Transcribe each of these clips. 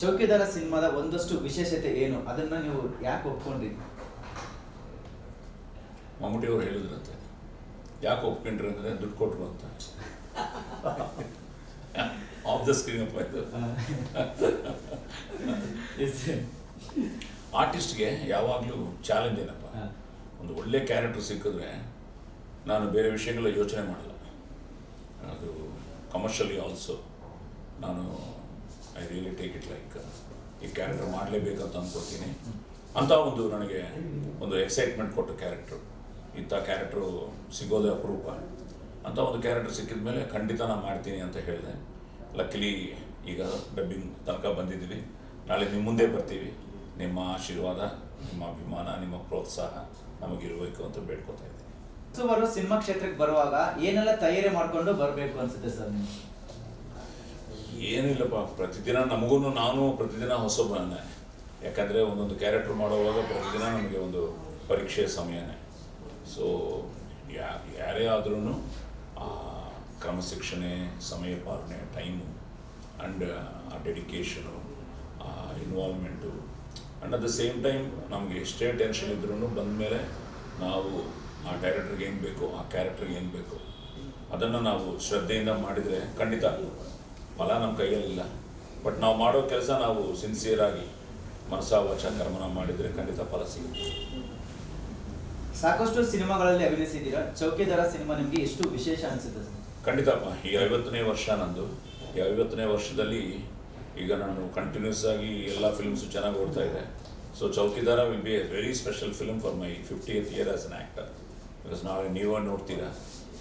ಚೌಕಿದಾರ ಸಿನಿಮಾದ ಒಂದಷ್ಟು ವಿಶೇಷತೆ ಏನು? ಅದನ್ನ ನೀವು ಯಾಕೆ ಒಪ್ಕೊಂಡ್ರಿ? ಮಮ್ಮೂಟಿ ಅವರು ಹೇಳಿದ್ರಂತೆ. ಯಾಕೆ ಒಪ್ಕೊಂಡ್ರಿ ಅಂದರೆ ದುಡ್ಡು ಕೊಟ್ಟರು ಅಂತ. ಆಫ್ ದ ಸ್ಕ್ರೀನ್ ಅಪ್ ಆಯ್ತು ಆರ್ಟಿಸ್ಟ್ಗೆ ಯಾವಾಗಲೂ ಚಾಲೆಂಜ್ ಏನಪ್ಪ? ಒಂದು ಒಳ್ಳೆ ಕ್ಯಾರೆಕ್ಟರ್ ಸಿಕ್ಕಿದ್ರೆ ನಾನು ಬೇರೆ ವಿಷಯಗಳ ಯೋಚನೆ ಮಾಡಲ್ಲ. ಅದು ಕಮರ್ಷಿಯಲಿ ಆಲ್ಸೋ ನಾನು I really take it like ಈ ಕ್ಯಾರೆಕ್ಟರ್ ಅಂತ ಅಂದ್ಕೊಳ್ತೀನಿ ಅಂತ ಒಂದು ನನಗೆ ಒಂದು ಎಕ್ಸೈಟ್ಮೆಂಟ್ ಕೊಟ್ಟ ಕ್ಯಾರೆಕ್ಟ್ರು ಇಂಥ ಕ್ಯಾರೆಕ್ಟ್ರು ಸಿಗೋದೇ ಅಪರೂಪ. ಅಂತ ಒಂದು ಕ್ಯಾರೆಕ್ಟರ್ ಸಿಕ್ಕಿದ ಮೇಲೆ ಖಂಡಿತ ನಾನು ಮಾಡ್ತೀನಿ ಅಂತ ಹೇಳಿದೆ. ಲಕ್ಕಿಲಿ ಈಗ ಡಬ್ಬಿಂಗ್ ತನಕ ಬಂದಿದ್ದೀವಿ. ನಾಳೆ ನಿಮ್ಮ ಮುಂದೆ ಬರ್ತೀವಿ. ನಿಮ್ಮ ಆಶೀರ್ವಾದ, ನಿಮ್ಮ ಅಭಿಮಾನ, ನಿಮ್ಮ ಪ್ರೋತ್ಸಾಹ ನಮಗಿರಬೇಕು ಅಂತ ಬೇಡ್ಕೊತಾ ಇದ್ದೀನಿ. ಅವರು ಸಿನಿಮಾ ಕ್ಷೇತ್ರಕ್ಕೆ ಬರುವಾಗ ಏನೆಲ್ಲ ತಯಾರಿ ಮಾಡ್ಕೊಂಡು ಬರಬೇಕು ಅನ್ಸುತ್ತೆ ಸರ್ ನೀವು ಏನಿಲ್ಲಪ್ಪ, ಪ್ರತಿದಿನ ನಮಗೂ ನಾನು ಪ್ರತಿದಿನ ಹೊಸಬನ್ನ. ಯಾಕಂದರೆ ಒಂದೊಂದು ಕ್ಯಾರೆಕ್ಟರ್ ಮಾಡುವಾಗ ಪ್ರತಿದಿನ ನಮಗೆ ಒಂದು ಪರೀಕ್ಷೆಯ ಸಮಯನೇ. ಸೊ ಯಾ, ಯಾರೇ ಆದ್ರೂ ಕ್ರಮಶಿಕ್ಷಣೆ ಸಮಯ ಪಾಲನೆ ಟೈಮು ಆ್ಯಂಡ್ ಆ ಡೆಡಿಕೇಶನು ಆ involvement and at the same time ನಮಗೆ ಎಷ್ಟೇ ಟೆನ್ಷನ್ ಇದ್ರೂ ಬಂದಮೇಲೆ ನಾವು ಆ ಡೈರೆಕ್ಟರ್ಗೆ ಏನು ಬೇಕು, ಆ ಕ್ಯಾರೆಕ್ಟರ್ಗೆ ಏನು ಬೇಕು, ಅದನ್ನು ನಾವು ಶ್ರದ್ಧೆಯಿಂದ ಮಾಡಿದರೆ ಖಂಡಿತ ಫಲ ನಮ್ಮ ಕೈಯಲ್ಲಿಲ್ಲ. ಬಟ್ ನಾವು ಮಾಡೋ ಕೆಲಸ ನಾವು ಸಿನ್ಸಿಯರ್ ಆಗಿ ಮನಸಾ ವಚ ಕರ್ಮನ ಮಾಡಿದರೆ ಖಂಡಿತ ಫಲ ಸಿಗುತ್ತೆ. ಸಾಕಷ್ಟು ಸಿನಿಮಾಗಳಲ್ಲಿ ಅಭಿನಯಿಸಿದ್ದೀರಾ? ಚೌಕಿದಾರ ಸಿನಿಮಾ ನಿಮಗೆ ಎಷ್ಟು ವಿಶೇಷ ಅನಿಸುತ್ತೆ ಖಂಡಿತಪ್ಪ ಈ ಐವತ್ತನೇ ವರ್ಷ ನಂದು. ಈ ಐವತ್ತನೇ ವರ್ಷದಲ್ಲಿ ಈಗ ನಾನು ಕಂಟಿನ್ಯೂಸ್ ಆಗಿ ಎಲ್ಲ ಫಿಲ್ಮ್ಸು ಚೆನ್ನಾಗಿ ಓಡ್ತಾ ಇದೆ. So Chowkidar will be a very special film for my fifty eighth year as an actor because ನಾಳೆ ನೀವೇ ನೋಡ್ತೀರಾ?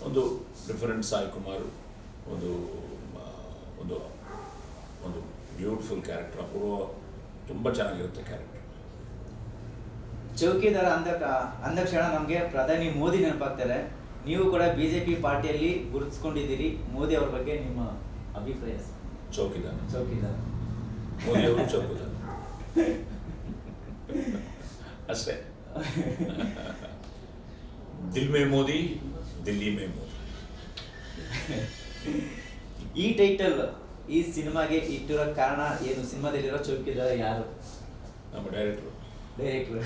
ಒಂದು ಡಿಫರೆಂಟ್ ಸಾಯಿ ಕುಮಾರ್ ಒಂದು ಒಂದು ಒಂದು ಬ್ಯೂಟಿಫುಲ್ ಕ್ಯಾರೆಕ್ಟರ್ ಅಪೂರ್ವ ತುಂಬ ಚೆನ್ನಾಗಿರುತ್ತೆ ಕ್ಯಾರೆಕ್ಟರ್ ಚೌಕಿದಾರ ಅಂದ ಅಂದ ಕ್ಷಣ ನಮಗೆ ಪ್ರಧಾನಿ ಮೋದಿ ನೆನಪಾಗ್ತಾರೆ. ನೀವು ಕೂಡ ಬಿಜೆಪಿ ಪಾರ್ಟಿಯಲ್ಲಿ ಗುರುತಿಸ್ಕೊಂಡಿದ್ದೀರಿ. ಮೋದಿ ಅವ್ರ ಬಗ್ಗೆ ನಿಮ್ಮ ಅಭಿಪ್ರಾಯ ಚೌಕಿದಾರ. ಚೌಕಿದಾರ. ಮೋದಿ ಅವರು ಚೌಕಿದಾರ. ಅಷ್ಟೇ. ದಿಲ್ ಮೇ ಮೋದಿ ದಿಲ್ಲಿ ಮೇ ಮೋದಿ. ಈ ಟೈಟಲ್ ಈ ಸಿನಿಮಾಗೆ ಇಟ್ಟಿರೋ ಕಾರಣ ಏನು? ಸಿನಿಮಾದಲ್ಲಿರೋ ಚೌಕಿದಾರ ಯಾರು? ನಮ್ಮ ಡೈರೆಕ್ಟ್ರು ಡೈರೆಕ್ಟರ್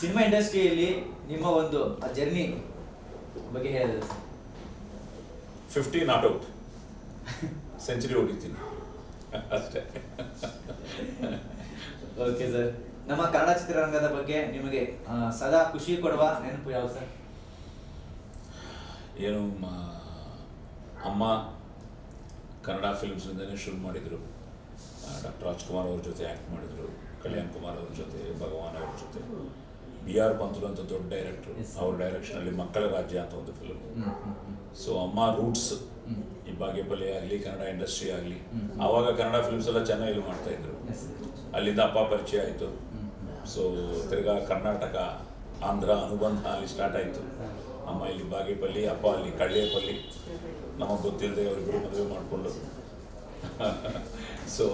ಸಿನಿಮಾ ಇಂಡಸ್ಟ್ರಿಯಲ್ಲಿ ನಿಮ್ಮ ಒಂದು ಜರ್ನಿ ಬಗ್ಗೆ ಹೇಳಿದ್ರೆ. ಫಿಫ್ಟಿ ನಾಟ್ ಔಟ್ ಸೆಂಚುರಿ ಹೊಡಿತೀನಿ ಅಷ್ಟೇ. ಓಕೆ ಸರ್ ನಮ್ಮ ಕನ್ನಡ ಚಿತ್ರರಂಗದ ಬಗ್ಗೆ ನಿಮಗೆ ಸದಾ ಖುಷಿ ಕೊಡುವ ನೆನಪು ಯಾವ ಸರ್? ಏನು ಅಮ್ಮ ಕನ್ನಡ ಫಿಲ್ಮ್ಸ್ನಿಂದನೇ ಶುರು ಮಾಡಿದರು. ಡಾಕ್ಟರ್ ರಾಜ್ಕುಮಾರ್ ಅವ್ರ ಜೊತೆ ಆ್ಯಕ್ಟ್ ಮಾಡಿದರು, ಕಲ್ಯಾಣ್ ಕುಮಾರ್ ಅವ್ರ ಜೊತೆ, ಭಗವಾನ್ ಅವ್ರ ಜೊತೆ. ಬಿ ಆರ್ ಪಂತಲು ಅಂತ ದೊಡ್ಡ ಡೈರೆಕ್ಟ್ರು ಅವ್ರ ಡೈರೆಕ್ಷನಲ್ಲಿ ಮಕ್ಕಳ ರಾಜ್ಯ ಅಂತ ಒಂದು ಫಿಲ್ಮ್. ಸೊ ಅಮ್ಮ ರೂಟ್ಸ್. ಈ ಬಾಗೇಪಲ್ಲಿ ಆಗಲಿ ಕನ್ನಡ ಇಂಡಸ್ಟ್ರಿ ಆಗಲಿ. ಆವಾಗ ಕನ್ನಡ ಫಿಲ್ಮ್ಸ್ ಎಲ್ಲ ಚೆನ್ನಾಗಿ ಮಾಡ್ತಾ ಇದ್ರು. ಅಲ್ಲಿಂದ ಅಪ್ಪ ಪರಿಚಯ ಆಯಿತು. ಸೊ ತಿರ್ಗಾ ಕರ್ನಾಟಕ ಆಂಧ್ರ ಅನುಬಂಧ ಅಲ್ಲಿ ಸ್ಟಾರ್ಟ್ ಆಯಿತು. ಅಮ್ಮ ಇಲ್ಲಿ ಬಾಗೇಪಲ್ಲಿ ಅಪ್ಪ ಅಲ್ಲಿ ಕಳ್ಳೇಪಲ್ಲಿ ನಮಗೆ ಗೊತ್ತಿಲ್ಲದೆ ಅವರಿಬ್ಬರು ಮದುವೆ ಮಾಡಿಕೊಂಡು. ಸೊ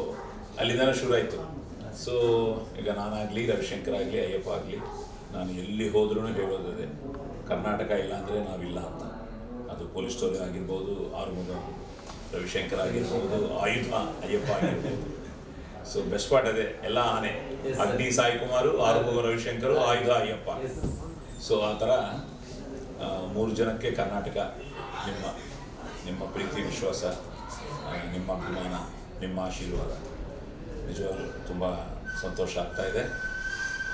ಅಲ್ಲಿಂದ ಶುರು ಆಯಿತು. ಸೊ ಈಗ ನಾನಾಗಲಿ ರವಿಶಂಕರ್ ಆಗಲಿ ಅಯ್ಯಪ್ಪ ಆಗಲಿ ನಾನು ಎಲ್ಲಿ ಹೋದ್ರೂ ಹೇಳೋದಿದೆ ಕರ್ನಾಟಕ ಇಲ್ಲ ಅಂದರೆ ನಾವಿಲ್ಲ ಅಂತ. ಅದು ಪೊಲೀಸ್ ಸ್ಟೋರಿ ಆಗಿರ್ಬೋದು ಆರುಮುಗ ರವಿಶಂಕರ್ ಆಗಿರ್ಬೋದು ಆಯುಧ ಅಯ್ಯಪ್ಪ ಆಗಿರ್ಬೋದು. ಸೊ ಬೆಸ್ಟ್ ಪಾರ್ಟ್ ಅದೇ ಎಲ್ಲ ಆನೆ. ಅಗ್ನಿ ಸಾಯಿ ಕುಮಾರು ಆರುಮುಗ ರವಿಶಂಕರ್ ಆಯುಧ ಅಯ್ಯಪ್ಪ. ಸೊ ಆ ಥರ ಮೂರು ಜನಕ್ಕೆ ಕರ್ನಾಟಕ ನಿಮ್ಮ ನಿಮ್ಮ ಪ್ರೀತಿ ವಿಶ್ವಾಸ ನಿಮ್ಮ ಅಭಿಮಾನ ನಿಮ್ಮ ಆಶೀರ್ವಾದ. ನಿಜವಾಗ್ಲೂ ತುಂಬ ಸಂತೋಷ ಆಗ್ತಾ ಇದೆ.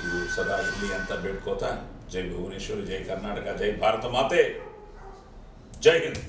ಇದು ಸದಾ ಇರಲಿ ಅಂತ ಬೇಡ್ಕೋತಾ ಜೈ ಭುವನೇಶ್ವರಿ ಜೈ ಕರ್ನಾಟಕ ಜೈ ಭಾರತ ಮಾತೆ. ಜೈ ಹಿಂದ್.